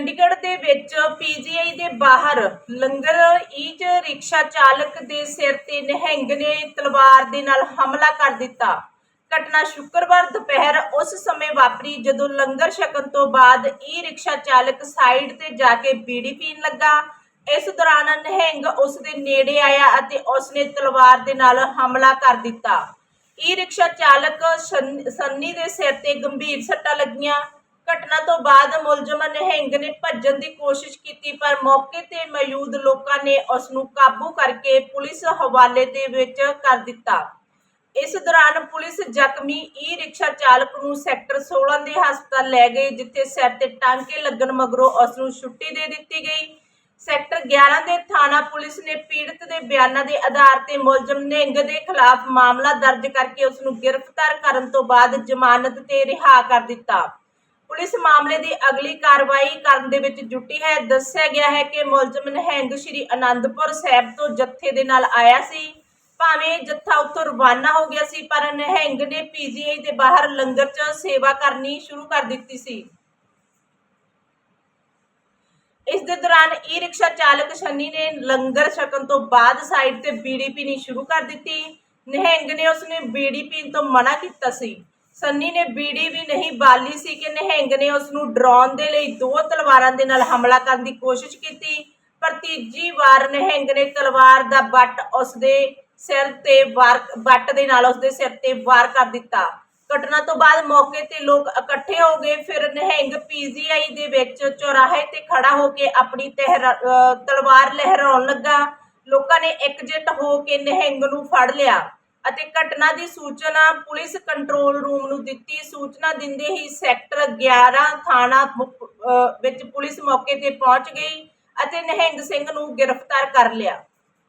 ਚੰਡੀਗੜ੍ਹ ਦੇ ਵਿੱਚ ਪੀਜੀਆਈ ਦੇ ਬਾਹਰ ਲੰਗਰ ਈਜ ਰਿਕਸ਼ਾ ਚਾਲਕ ਦੇ ਸਿਰ ਤੇ ਨਹਿੰਗ ਨੇ ਤਲਵਾਰ ਦੇ ਨਾਲ ਹਮਲਾ ਕਰ ਦਿੱਤਾ। ਘਟਨਾ ਸ਼ੁੱਕਰਵਾਰ ਦੁਪਹਿਰ ਉਸ ਸਮੇਂ ਵਾਪਰੀ ਜਦੋਂ ਲੰਗਰ ਛਕਣ ਤੋਂ ਬਾਅਦ ਈ ਰਿਕਸ਼ਾ ਚਾਲਕ ਸਾਈਡ ਤੇ ਜਾ ਕੇ ਬੀੜੀ ਪੀਣ ਲੱਗਾ। ਇਸ ਦੌਰਾਨ ਨਹਿੰਗ ਉਸ ਦੇ ਨੇੜੇ ਆਇਆ ਅਤੇ ਉਸ ਨੇ ਤਲਵਾਰ ਦੇ ਨਾਲ ਹਮਲਾ ਕਰ ਦਿੱਤਾ। ਈ ਰਿਕਸ਼ਾ ਚਾਲਕ ਸੰਨੀ ਦੇ ਸਿਰ ਤੇ ਗੰਭੀਰ ਸੱਟਾਂ ਲੱਗੀਆਂ। ਘਟਨਾ ਤੋਂ ਬਾਅਦ ਮੁਲਜ਼ਮ ਨਿਹੰਗ ਨੇ ਭੱਜਣ ਦੀ ਕੋਸ਼ਿਸ਼ ਕੀਤੀ, ਪਰ ਮੌਕੇ ਤੇ ਮੌਜੂਦ ਲੋਕਾਂ ਨੇ ਉਸ ਨੂੰ ਕਾਬੂ ਕਰਕੇ ਪੁਲਿਸ ਹਵਾਲੇ ਦੇ ਵਿੱਚ ਕਰ ਦਿੱਤਾ। ਇਸ ਦੌਰਾਨ ਪੁਲਿਸ ਜ਼ਖਮੀ ਈ ਰਿਕਸ਼ਾ ਚਾਲਕ ਨੂੰ ਸੈਕਟਰ 16 ਦੇ ਹਸਪਤਾਲ ਲੈ ਗਈ, ਜਿੱਥੇ ਸਿਰ ਤੇ ਟਾਂਕੇ ਲੱਗਣ ਮਗਰੋਂ ਉਸ ਨੂੰ ਛੁੱਟੀ ਦੇ ਦਿੱਤੀ ਗਈ। ਸੈਕਟਰ 11 ਦੇ ਥਾਣਾ ਪੁਲਿਸ ਨੇ ਪੀੜਤ ਦੇ ਬਿਆਨਾਂ ਦੇ ਆਧਾਰ ਤੇ ਮੁਲਜ਼ਮ ਨਿਹੰਗ ਦੇ ਖਿਲਾਫ ਮਾਮਲਾ ਦਰਜ ਕਰਕੇ ਉਸ ਨੂੰ ਗ੍ਰਿਫਤਾਰ ਕਰਨ ਤੋਂ ਬਾਅਦ ਜ਼ਮਾਨਤ ਤੇ ਰਿਹਾ ਕਰ ਦਿੱਤਾ। ਪੁਲਿਸ ਮਾਮਲੇ ਦੀ ਅਗਲੀ ਕਾਰਵਾਈ ਕਰਨ ਦੇ ਵਿੱਚ ਜੁਟੀ ਹੈ। ਦੱਸਿਆ ਗਿਆ ਹੈ ਕਿ ਮੁਲਜ਼ਮ ਨਿਹੰਗ ਸ਼੍ਰੀ ਅਨੰਦਪੁਰ ਸਾਹਿਬ ਤੋਂ ਜੱਥੇ ਦੇ ਨਾਲ ਆਇਆ ਸੀ। ਭਾਵੇਂ ਜੱਥਾ ਉੱਥੋਂ ਰਵਾਨਾ ਹੋ ਗਿਆ ਸੀ, ਪਰ ਨਿਹੰਗ ਨੇ ਪੀਜੀਆਈ ਦੇ ਬਾਹਰ ਲੰਗਰ 'ਚ ਸੇਵਾ ਕਰਨੀ ਸ਼ੁਰੂ ਕਰ ਦਿੱਤੀ ਸੀ। ਇਸ ਦੇ ਦੌਰਾਨ ਈ ਰਿਕਸ਼ਾ ਚਾਲਕ ਸ਼ਨੀ ਨੇ ਲੰਗਰ ਛਕਣ ਤੋਂ ਬਾਅਦ ਸਾਈਡ ਤੇ ਬੀੜੀ ਪੀਣੀ ਸ਼ੁਰੂ ਕਰ ਦਿੱਤੀ। ਨਹਿੰਗ ਨੇ ਉਸ ਨੇ ਬੀੜੀ ਪੀਣ ਤੋਂ ਮਨਾ ਕੀਤਾ ਸੀ। ਸੰਨੀ ਨੇ ਬੀੜੀ ਵੀ ਨਹੀਂ ਬਾਲੀ ਸੀ ਕਿ ਨਹਿੰਗ ਨੇ ਉਸ ਨੂੰ ਡਰਾਉਣ ਦੇ ਲਈ ਦੋ ਤਲਵਾਰਾਂ ਦੇ ਨਾਲ ਹਮਲਾ ਕਰਨ ਦੀ ਕੋਸ਼ਿਸ਼ ਕੀਤੀ, ਪਰ ਤੀਜੀ ਵਾਰ ਨਹਿੰਗ ਨੇ ਤਲਵਾਰ ਦਾ ਬੱਟ ਉਸ ਦੇ ਸਿਰ ਤੇ ਵਾਰ, ਬੱਟ ਦੇ ਨਾਲ ਉਸ ਦੇ ਸਿਰ ਤੇ ਵਾਰ ਕਰ ਦਿੱਤਾ। ਘਟਨਾ ਤੋਂ ਬਾਅਦ ਮੌਕੇ ਤੇ ਲੋਕ ਇਕੱਠੇ ਹੋ ਗਏ, ਫਿਰ ਨਹਿੰਗ ਪੀਜੀਆਈ ਦੇ ਵਿੱਚ ਚੌਰਾਹੇ ਤੇ ਖੜਾ ਹੋ ਕੇ ਆਪਣੀ ਤਹਿਰਾ- ਤਲਵਾਰ ਲਹਿਰਾਉਣ ਲੱਗਾ। ਲੋਕਾਂ ਨੇ ਇਕਜੁੱਟ ਹੋ ਕੇ ਨਹਿੰਗ ਨੂੰ ਫੜ ਲਿਆ। ਅਤੇ ਘਟਨਾ ਦੀ ਸੂਚਨਾ ਪੁਲਿਸ ਕੰਟਰੋਲ ਰੂਮ ਨੂੰ ਦਿੱਤੀ। ਸੂਚਨਾ ਦਿੰਦੇ ਹੀ ਸੈਕਟਰ 11 ਥਾਣਾ ਮੁਕ- ਵਿੱਚ ਪੁਲਿਸ ਮੌਕੇ ਤੇ ਪਹੁੰਚ ਗਈ ਅਤੇ ਨਹਿੰਗ ਸਿੰਘ ਨੂੰ ਗ੍ਰਿਫਤਾਰ ਕਰ ਲਿਆ।